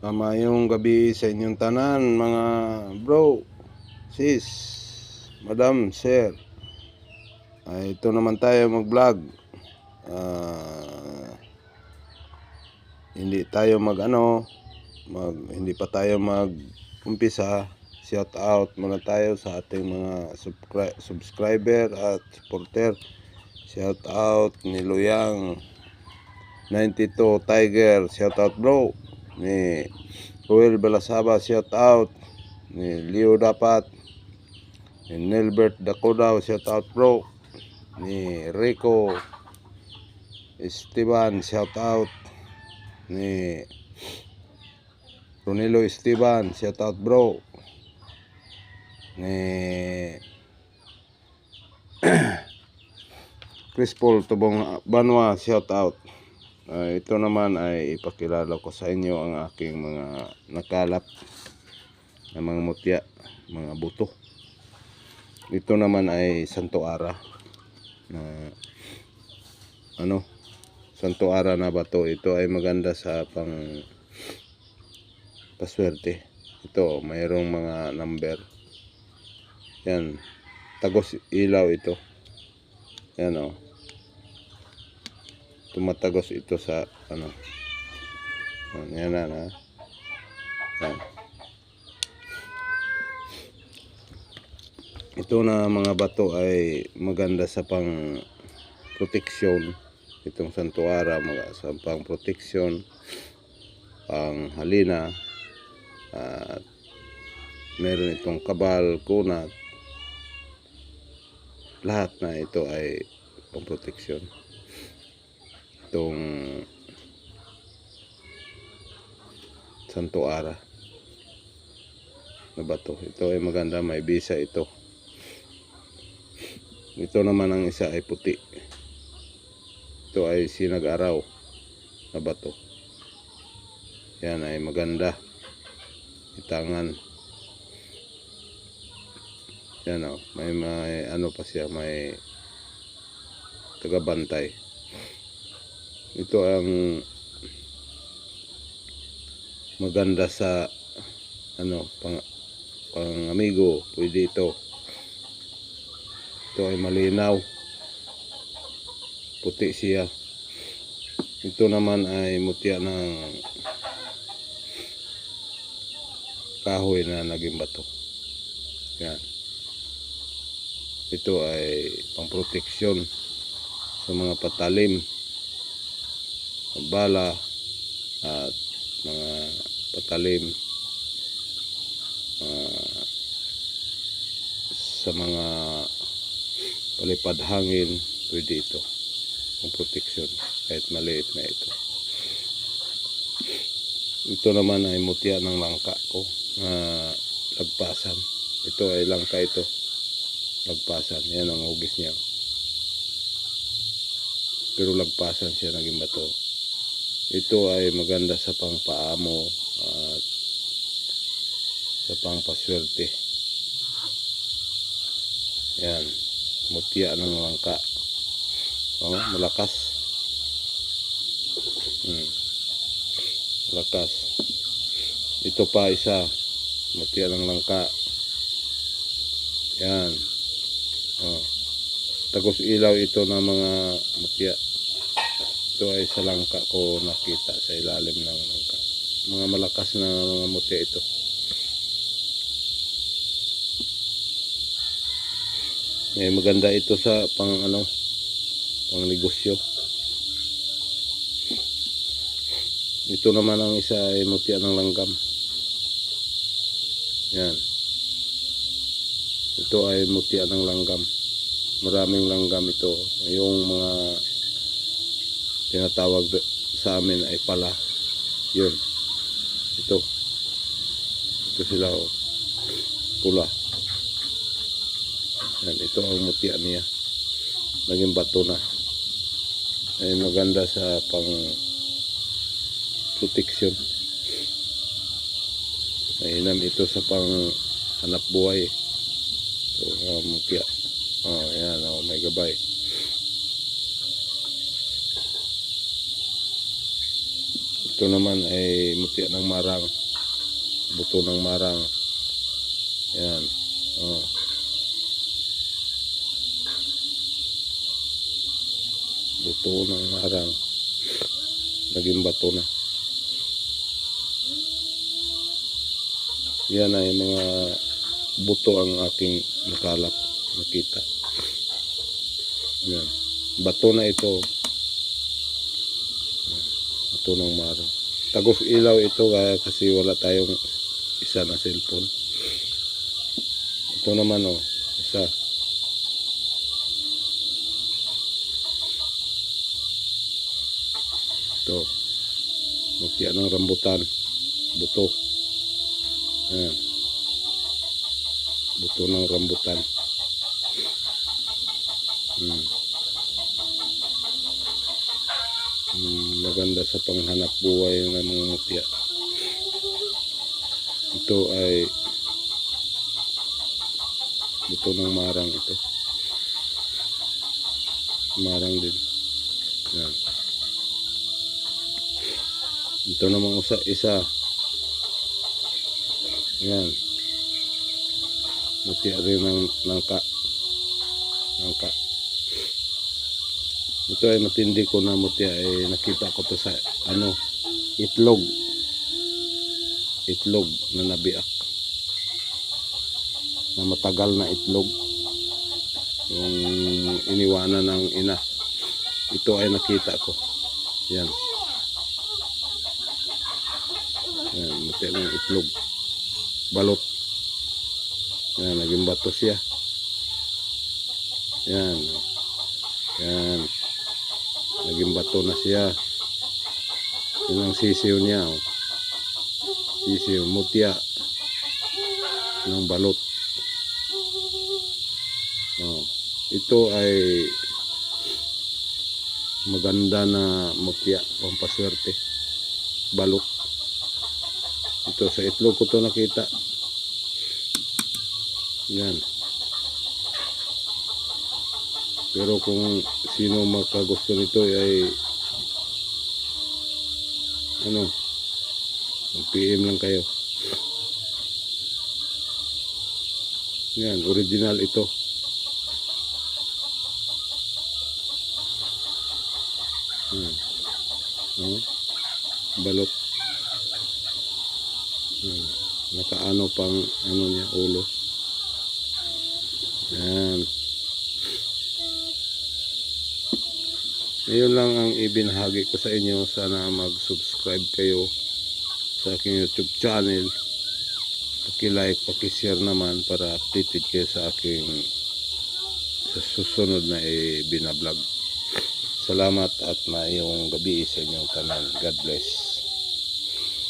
Mamayong gabi sa inyong tanan mga bro, sis, madam, sir. Ay, ito naman tayo mag-vlog. Ah, hindi tayo mag ano, mag, hindi pa tayo mag umpisa. Shout out muna tayo sa ating mga subscri- subscriber at supporter. Shout out ni Luyang 92 Tiger, shout out bro. Ni Joel Belasaba, shout out. Ni Leo Dapat. Ni Nelbert Dakodaw, shout out bro. Ni Rico Esteban, shout out. Ni Ronilo Esteban, shout out bro. Ni Chris Paul Tubong Banwa, shout out. Ah, ito naman ay ipakilala ko sa inyo ang aking mga nakalap na mga mutya, mga buto. Ito naman ay Santo Ara na ano, Santo Ara na bato. Ito ay maganda sa pang paswerte. Ito, mayroong mga number. Yan. Tagos ilaw ito. Yan o. Tumatagos ito sa ano. Yan, na. na. Yan. Ito na mga bato ay maganda sa pang proteksyon. Itong santuara mga sa pang proteksyon, pang halina, at meron itong kabal, kunat, lahat na ito ay pang proteksyon. Itong Santo Ara na bato. Ito ay maganda, may bisa ito. Ito naman ang isa ay puti. Ito ay sinag-araw na bato. Yan ay maganda. Itangan. Yan o. May, may ano pa siya. May tagabantay. Ito ang maganda sa ano pang pang amigo. Pwede ito. Ito ay malinaw. Puti siya. Ito naman ay mutya ng kahoy na naging bato. Yan. Ito ay pang proteksyon sa mga patalim bala at mga patalim ah, sa mga palipad hangin pwede ito. Ang proteksyon kahit maliit na ito. Ito naman ay mutya ng langka ko na lagpasan. Ito ay langka ito. Lagpasan. Yan ang hugis niya. Pero lagpasan siya naging bato ito ay maganda sa pangpaamo at sa pangpaswerte. Yan mutya ng langka. Oh, malakas. Hmm. malakas. Ito pa isa mutya ng langka. Yan. Oh. tagos ilaw ito ng mga mutya ito ay sa langka ko nakita sa ilalim ng langka. Mga malakas na mga mutya ito. Eh, maganda ito sa pang ano pang negosyo. Ito naman ang isa ay mutya ng langgam. Yan. Ito ay mutya ng langgam. Maraming langgam ito. Yung mga tinatawag sa amin ay pala. Yun. Ito. Ito sila oh. pula. Yan ito ang mutya niya. Naging bato na. Ay maganda sa pang protection mainam ito sa pang hanap buhay. So uh, mutya. Oh yan oh may gabay ito naman ay mutya ng marang. Buto ng marang. Yan. Oh. Buto ng marang. Naging bato na. Yan ay mga buto ang aking nakalap. Nakita. Yan. Bato na ito. Bato ng marang. Tagos ilaw ito kaya kasi wala tayong isa na cellphone. Ito naman oh, isa. Ito. Mutya ng rambutan. Buto. Ayan. Buto ng rambutan. Hmm. Hmm, maganda sa panghanap buhay ng mga mutya. Ito ay buto ng marang ito. Marang din. Yan. Ito namang usa, isa. Yan. Mutya rin ng nangka. Nangka. Ito ay matindi ko na mutya ay nakita ko to sa ano itlog. Itlog na nabiak. Na matagal na itlog. Yung iniwanan ng ina. Ito ay nakita ko. Yan. Yan, mutya ng itlog. Balot. Yan, naging bato siya. Yan. Yan. Naging bato na siya. Yun ang sisiw niya. Oh. Sisiw, mutya. Ng balot. Oh. Ito ay maganda na mutya, pampaswerte. Balot. Ito sa itlog ko to nakita. Yan. Pero kung sino makagusto nito ay ano mag-PM lang kayo. Yan, original ito. Yan. Oh, balot. Hmm. Nakaano pang ano niya ulo. Yan. Ngayon lang ang ibinahagi ko sa inyo. Sana mag-subscribe kayo sa aking YouTube channel. Paki-like, paki-share naman para updated kayo sa aking sa susunod na ibinablog. Salamat at mayong gabi sa inyong tanan. God bless.